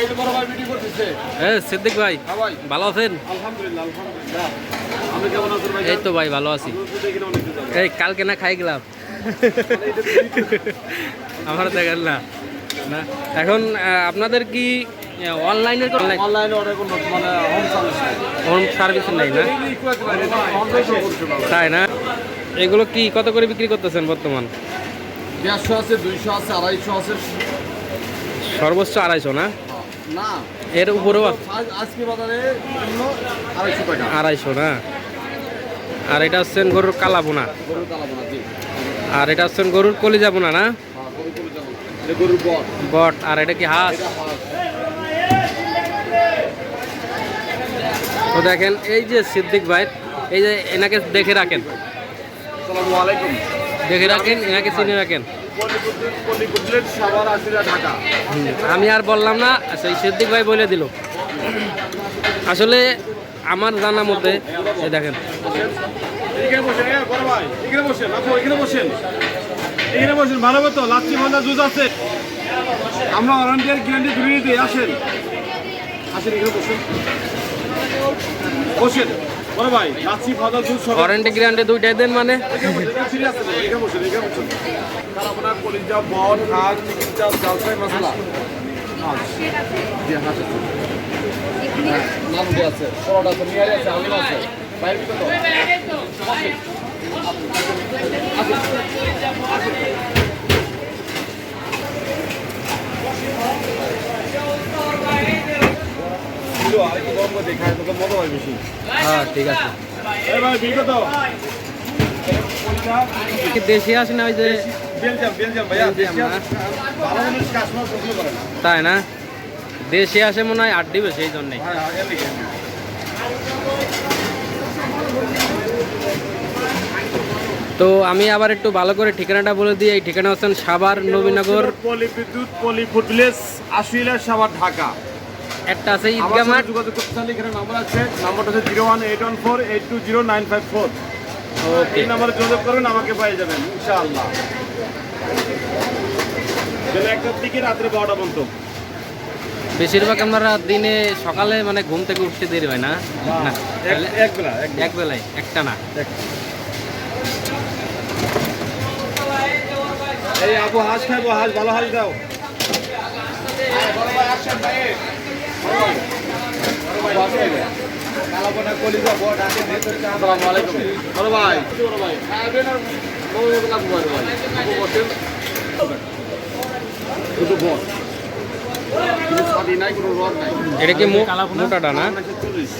এই যে বড় ভাই ভিডিও করতেছে। এ সিদ্দিক ভাই হ্যাঁ ভালো আছেন? এই তো ভাই ভালো আছি। এই কালকে না খাই গেলাম। আমার দেখেন না। না এখন আপনাদের কি অনলাইনে অনলাইনে অর্ডার করুন মানে হোম সার্ভিস হোম সার্ভিস নাই না? তাই না? এগুলো কি কত করে বিক্রি করতেছেন বর্তমান? দেড়শো আছে দুইশো আছে আড়াইশো আছে। সর্বোচ্চ আড়াইশো না? না। এর উপরেও আজকে বাজারে আড়াইশো টাকা। আড়াইশো না? আর এটা হচ্ছেন গরুর কালা বোনা। আর এটা হচ্ছেন গরুর কলিজা বোনা না? হ্যাঁ বট। আর এটা কি হাঁস? তো দেখেন এই যে সিদ্দিক ভাই এই যে এনাকে দেখে রাখেন। দেখে রাখেন এনাকে চিনে রাখেন। আমি আর বললাম না সেই সিদ্দিক ভাই বলে দিল। আসলে আমার জানা মতে দেখেন। ভালো তো লাচ্ছি ভাজা জুস আছে। আমরা ওয়ারেন্টিয়ার গ্যারান্টি ধরে নিতে আসেন। আসেন এখানে বসেন। বসেন ওয়ারেন্টি গ্যারান্টি দুইটাই দেন মানে। সিরিয়াস আছে, কলিজা, হাঁস, চিকেন চাপ, মশলা। হ্যাঁ, নানটি আছে, পরোটা। বাইরে মজা হয়। হ্যাঁ কত? দেশি আসে না ওই যে তাই না? দেশে আসে মনে হয় আট দিবে সেই জন্যে হ্যাঁ, হ্যাঁ। তো আমি আবার একটু ভালো করে ঠিকানাটা বলে দিই। এই ঠিকানা হচ্ছেন Savar Nabinagar. Palli Bidyut Palli food village Ashulia Savar Dhaka. একটা আছে আমার ঈদগা মাঠ। যোগাযোগ করতে চাইলে এখানে নাম্বার আছে। নাম্বারটা হচ্ছে zero one eight one four eight two zero nine five four. এই নাম্বারে যোগাযোগ করবেন আমাকে পেয়ে যাবেন ইনশাআল্লাহ। বেলা একটার দিকে রাত্রে বারোটা পর্যন্ত। বেশিরভাগ আমরা দিনে সকালে মানে ঘুম থেকে উঠতে দেরি হয় না। না এক- বেলা এক বেলায় একটা না। এই আপু হাঁস খাইবো হাঁস ভালো হাঁস দাও। বড় ভাই, বড় ভাই, বড় ভাই। এটা কি মোটাটা না? 40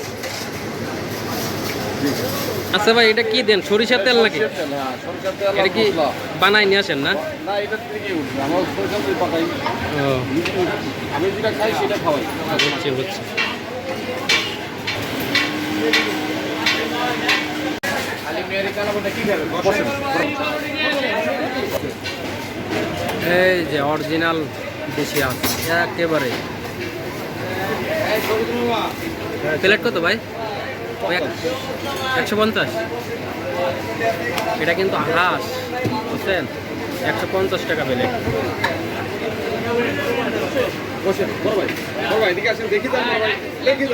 আচ্ছা ভাই এটা কি দেন? সরিষার তেল নাকি? হ্যাঁ, এটা কি বানাই নিয়ে আসেন না? না, এটা থেকে উঠবে। আমার সরষের তেল পাঠাই। ও আমি যেটা খাই সেটা খাওয়াই হচ্ছে হচ্ছে বসেন। এই যে অরিজিনাল দেশি আম, একেবারে। প্লেট কত ভাই? একশো পঞ্চাশ। এটা কিন্তু হাঁস, বুঝছেন? একশো পঞ্চাশ টাকা প্লেট বসেন, বড় ভাই বড় ভাই আসেন, দেখি দেখি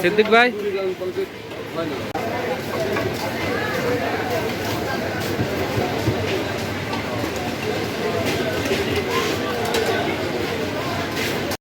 সিদ্দিক ভাই?